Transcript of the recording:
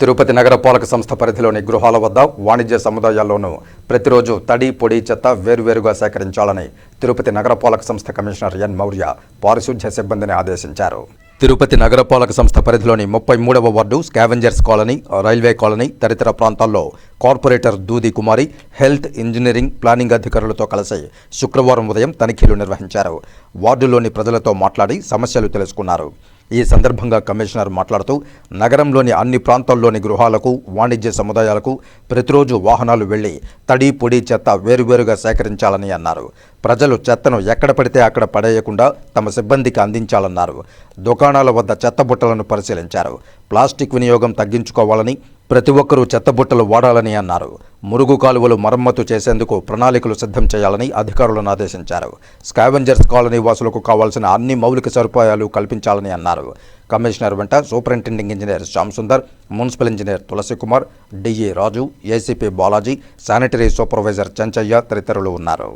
తిరుపతి నగరపాలక సంస్థ పరిధిలోని గృహాల వద్ద వాణిజ్య సముదాయాల్లోనూ ప్రతిరోజు తడి పొడి చెత్త వేరువేరుగా సేకరించాలని తిరుపతి నగరపాలక సంస్థ కమిషనర్ ఎన్. మౌర్య పారిశుధ్య సిబ్బందిని ఆదేశించారు. తిరుపతి నగరపాలక సంస్థ పరిధిలోని ముప్పై మూడవ ward scavengers colony railway colony తదితర ప్రాంతాల్లో కార్పొరేటర్ దూది కుమారి హెల్త్ ఇంజనీరింగ్ ప్లానింగ్ అధికారులతో కలిసి శుక్రవారం ఉదయం తనిఖీలు నిర్వహించారు. వార్డులోని ప్రజలతో మాట్లాడి సమస్యలు తెలుసుకున్నారు. ఈ సందర్భంగా కమిషనర్ మాట్లాడుతూ నగరంలోని అన్ని ప్రాంతాల్లోని గృహాలకు వాణిజ్య సముదాయాలకు ప్రతిరోజు వాహనాలు వెళ్ళి తడి పొడి చెత్త వేరువేరుగా సేకరించాలని అన్నారు. ప్రజలు చెత్తను ఎక్కడ పడితే అక్కడ పడేయకుండా తమ సిబ్బందికి అందించాలన్నారు. దుకాణాల వద్ద చెత్త బుట్టలను పరిశీలించారు. ప్లాస్టిక్ వినియోగం తగ్గించుకోవాలని ప్రతి ఒక్కరూ చెత్త బుట్టలు వాడాలని అన్నారు. మురుగు కాలువలు మరమ్మతు చేసేందుకు ప్రణాళికలు సిద్ధం చేయాలని అధికారులను ఆదేశించారు. స్కావెంజర్స్ కాలనీ వాసులకు కావాల్సిన అన్ని మౌలిక సదుపాయాలు కల్పించాలని అన్నారు. కమిషనర్ వెంట superintending engineer Shyam Sundar municipal engineer Tulasikumar DE Raju ACP Balaji sanitary supervisor Chenchaiah తదితరులు ఉన్నారు.